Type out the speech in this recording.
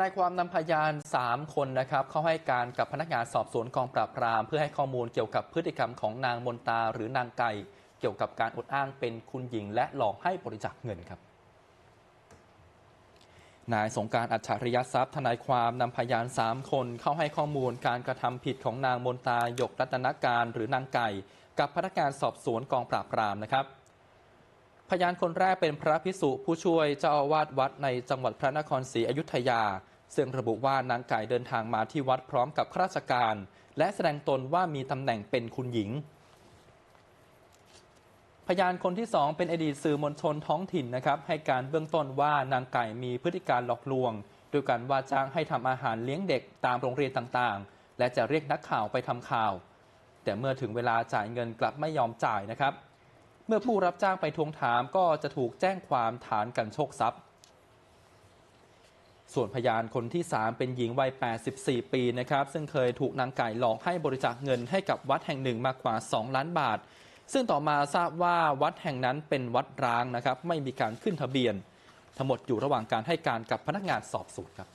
นายความนำพยาน 3 คนนะครับเข้าให้การกับพนักงานสอบสวนกองปราบปราม เพื่อให้ข้อมูลเกี่ยวกับพฤติกรรมของนางมนตาหรือนางไก่ เกี่ยวกับการอดอ้างเป็นคุณหญิง และหลอกให้บริจาคเงินครับนายสงการอัจฉริยทรัพย์ทนายความนำพยาน 3 คนเข้าให้ข้อมูลการกระทำผิดของนางมนตาหยกรัตนการหรือนางไก่ กับพนักงานสอบสวนกองปราบปรามนะครับ พยานคนแรกเป็นพระพิสุผู้ช่วยเจ้าอาวาสวัดในจังหวัดพระนครศรีอยุธยา ซึ่งระบุว่านางไก่เดินทางมาที่วัดพร้อมกับข้าราชการ และแสดงตนว่ามีตำแหน่งเป็นคุณหญิง พยานคนที่สองเป็นอดีตสื่อมวลชนท้องถิ่นนะครับ ให้การเบื้องต้นว่านางไก่มีพฤติการหลอกลวงโดยการว่าจ้างให้ทำอาหารเลี้ยงเด็กตามโรงเรียนต่างๆ และจะเรียกนักข่าวไปทำข่าว แต่เมื่อถึงเวลาจ่ายเงินกลับไม่ยอมจ่ายนะครับ เมื่อผู้รับจ้างไปทวงถามก็จะถูกแจ้งความฐานกันโชคทรัพย์ ส่วนพยานคนที่ 3 เป็นหญิงวัย 84 ปีนะครับ ซึ่งเคยถูกนางไก่หลอกให้บริจาคเงินให้กับวัดแห่งหนึ่งมากกว่า 2 ล้านบาท ซึ่งต่อมาทราบว่าวัดแห่งนั้นเป็นวัดร้างนะครับ ไม่มีการขึ้นทะเบียน ทั้งหมดอยู่ระหว่างการให้การกับพนักงานสอบสวนครับ